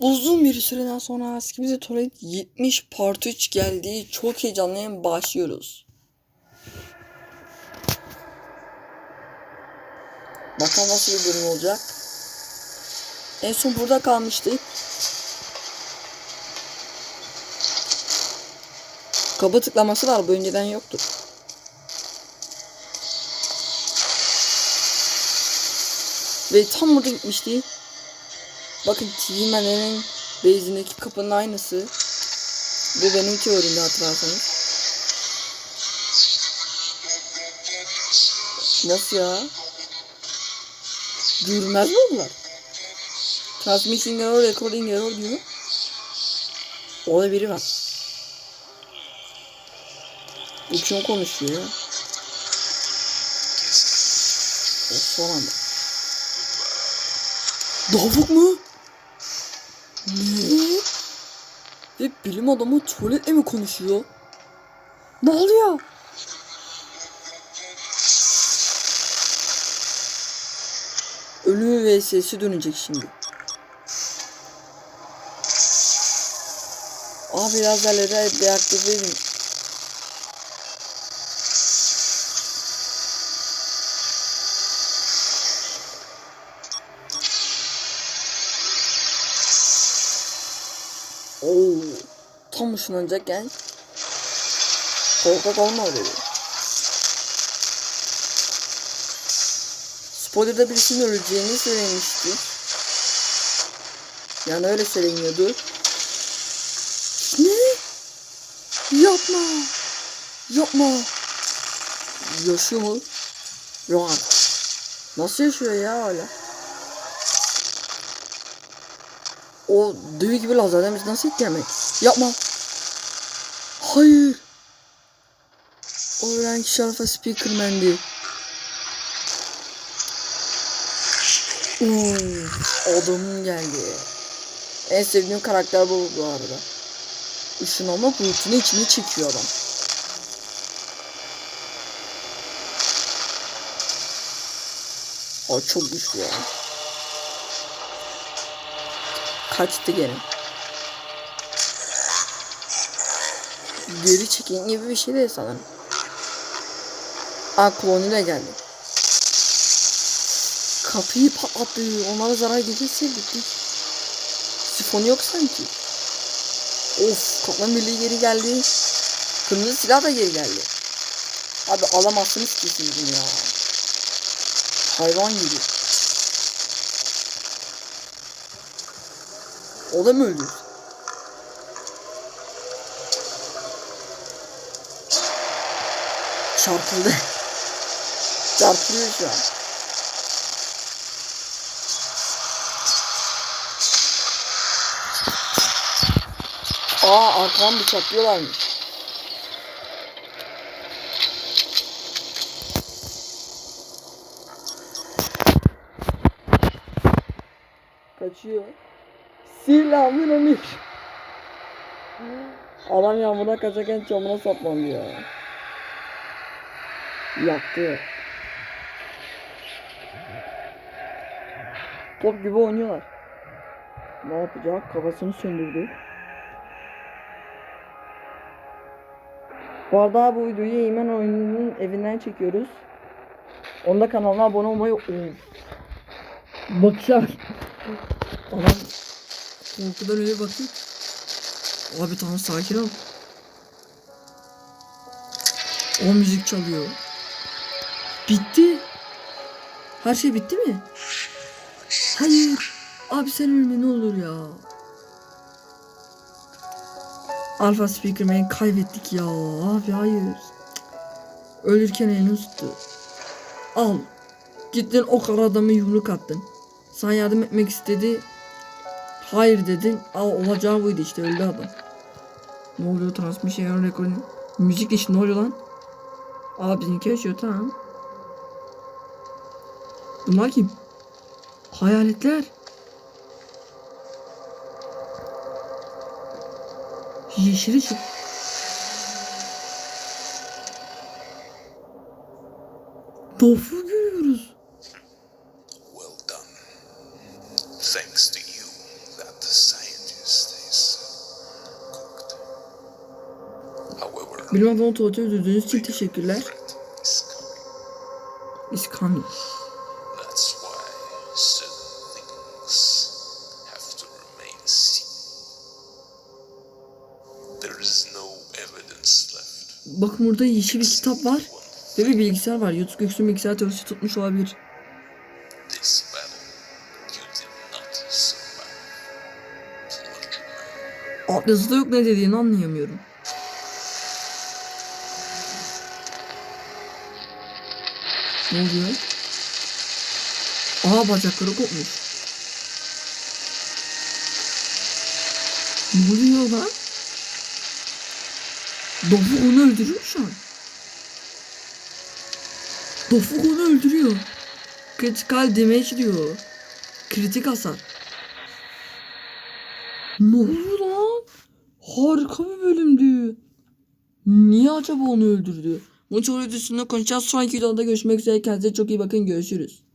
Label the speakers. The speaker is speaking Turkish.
Speaker 1: Uzun bir süreden sonra Skibidi Toilet 70 Part 3 geldi. Çok heyecanlıyım. Başlıyoruz. Bakalım nasıl bir bölüm olacak. En son burada kalmıştık. Kapı tıklaması var. Bu önceden yoktu. Ve tam burada gitmişti. Bakın TV Man'in base'indeki kapının aynısı. Bu benim teorimde hatırlarsanız. Nasıl ya? Görmez mi oldular? Transmission error, recording error diyor. Orada biri var. Bu kim konuşuyor? O son anda. Davuk mu? Ve bilim adamı tuvaletle mi konuşuyor? Ne oluyor? Ölümü vs'si dönecek şimdi. Abi lazerleri deaktive edin. Tam ışınlanacakken korkak olma dedi. Spoiler'da birisinin öleceğini söylemişti. Yani öyle söyleniyordu. Ne? Yapma. Yapma. Yaşıyor mu? Yok. Nasıl yaşıyor ya öyle? O dev gibi lazerden biz nasıl etkilemek? Yapma. Hayır. O ölen kişi Alpha Speakerman'di. Uf, adamın geldi. En sevdiğim karakter bu bu arada. Işınlanma bulutunu içine çekiyor adam. O çok güçlü ya. Kaçtı gene. Geri çekin gibi bir şey değil sanırım. Aa klonuyla geldi. Kapıyı patlattı. Onlara zarar gelirse bittik. Sifonu yok sanki. Of kaplan birliği geri geldi. Kırmızı silah da geri geldi. Abi alamazsınız ki siz ya. Hayvan gibi. O da mı öldü? Çarpıldı. Çarpılıyor şu an. Aa arkadan bıçaklıyorlarmış. Kaçıyor. Silahımın onu. Adam yağmurda kaçarken çamura saplandı ya. Yaktı. Top gibi oynuyorlar. Ne yapacak? Kafasını söndürdü. Bu arada bu videoyu Eymen oyununun evinden çekiyoruz. Onda kanalına abone olmayı Of. Bakışlar. Adam korkudan öyle bakıyor. Abi tamam sakin ol. O müzik çalıyor. Bitti. Her şey bitti mi? Hayır. Abi sen ölme ne olur ya. Alpha Speakerman'i kaybettik ya. Abi hayır. Ölürken elini tuttu. Al. Gittin o kara adamı yumruk attın. Sana yardım etmek istedi. Hayır dedin. Al olacağı buydu işte öldü adam. Ne oluyor transmission recording? Müzik dışı ne oluyor lan? Aa bizimki yaşıyor tamam. Bunlar kim? Hayaletler. Yeşil ışık. Dofu Bilim adamı tuvalete öldürdüğünüz için teşekkürler.
Speaker 2: is.
Speaker 1: Bakın burada yeşil bir kitap var. Ve bir bilgisayar var. YouTube Göksu'nun bilgisayar teorisi tutmuş olabilir. Alt yazıda yok ne dediğini anlayamıyorum. Ne oluyor? Aa bacakları kopmuş. Ne oluyor lan? Dofuk onu öldürüyor şu an. Dofuk onu öldürüyor. Critical damage diyor. Kritik hasar. Ne oldu lan? Harika bir bölümdü. Niye acaba onu öldürdü? Bunun çok konuşacağız. Sonraki videoda görüşmek üzere. Kendinize çok iyi bakın. Görüşürüz.